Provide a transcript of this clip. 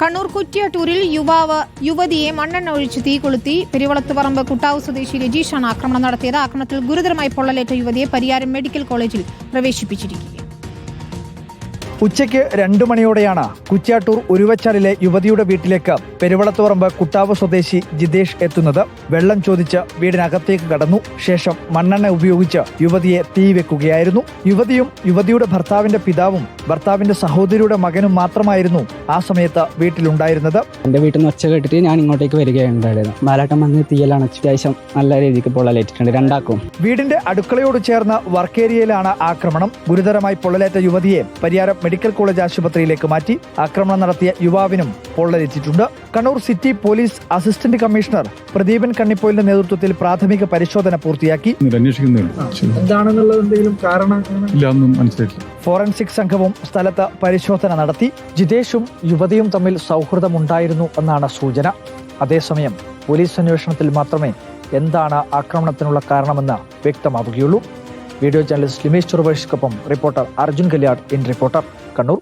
കണ്ണൂർ കുറ്റ്യാട്ടൂരിൽ യുവാവ് യുവതിയെ മണ്ണെണ്ണ ഒഴിച്ച് തീ കൊളുത്തി പെരുവളത്തുപറമ്പ് കുട്ടാവ് സ്വദേശി രജീഷാണ് ആക്രമണം നടത്തിയത്. ആക്രമണത്തിൽ ഗുരുതരമായി പൊള്ളലേറ്റ യുവതിയെ പരിയാരം മെഡിക്കൽ കോളേജിൽ പ്രവേശിപ്പിച്ചിരിക്കുകയാണ്. ഉച്ചയ്ക്ക് രണ്ടു മണിയോടെയാണ് കുറ്റ്യാട്ടൂർ ഉരുവച്ചാലിലെ യുവതിയുടെ വീട്ടിലേക്ക് പെരുവളത്തുപറമ്പ് കുട്ടാവ് സ്വദേശി ജിതേഷ് എത്തുന്നത്. വെള്ളം ചോദിച്ച് വീടിനകത്തേക്ക് കടന്നു. ശേഷം മണ്ണെണ്ണ ഉപയോഗിച്ച് യുവതിയെ തീ വെക്കുകയായിരുന്നു. യുവതിയും യുവതിയുടെ ഭർത്താവിന്റെ പിതാവും ഭർത്താവിന്റെ സഹോദരിയുടെ മകനും മാത്രമായിരുന്നു ആ സമയത്ത് വീട്ടിലുണ്ടായിരുന്നത്. എന്റെ വീട്ടിൽ നിന്ന് ഒച്ച കേട്ടിട്ട് ഞാൻ ഇങ്ങോട്ടേക്ക് വരികയുണ്ടായിരുന്നു ബാലാട്ടം വന്ന് തീയലാണ് അത്യാവശ്യം നല്ല രീതിക്ക് പൊള്ളലേറ്റിട്ടുണ്ട് രണ്ടാക്കും. വീടിന്റെ അടുക്കളയോട് ചേർന്ന വർക്ക് ഏരിയയിലാണ് ആക്രമണം. ഗുരുതരമായി പൊള്ളലേറ്റ യുവതിയെ പരിയാരം മെഡിക്കൽ കോളേജ് ആശുപത്രിയിലേക്ക് മാറ്റി ആക്രമണം നടത്തിയ യുവാവിനും പൊള്ളലേറ്റിട്ടുണ്ട്. Kannur city police assistant commissioner Pradeepan കണ്ണിപ്പോയിലിന്റെ നേതൃത്വത്തിൽ പ്രാഥമിക പരിശോധന പൂർത്തിയാക്കി. ഫോറൻസിക് സംഘവും സ്ഥലത്ത് പരിശോധന നടത്തി. ജിതേഷും യുവതിയും തമ്മിൽ സൗഹൃദമുണ്ടായിരുന്നു എന്നാണ് സൂചന. അതേസമയം പോലീസ് അന്വേഷണത്തിൽ മാത്രമേ എന്താണ് ആക്രമണത്തിനുള്ള കാരണമെന്ന് വ്യക്തമാവുകയുള്ളൂ. Video journalist Limesh ചെറുപേഷിക്കൊപ്പം reporter Arjun Kalyad in reporter. Kannur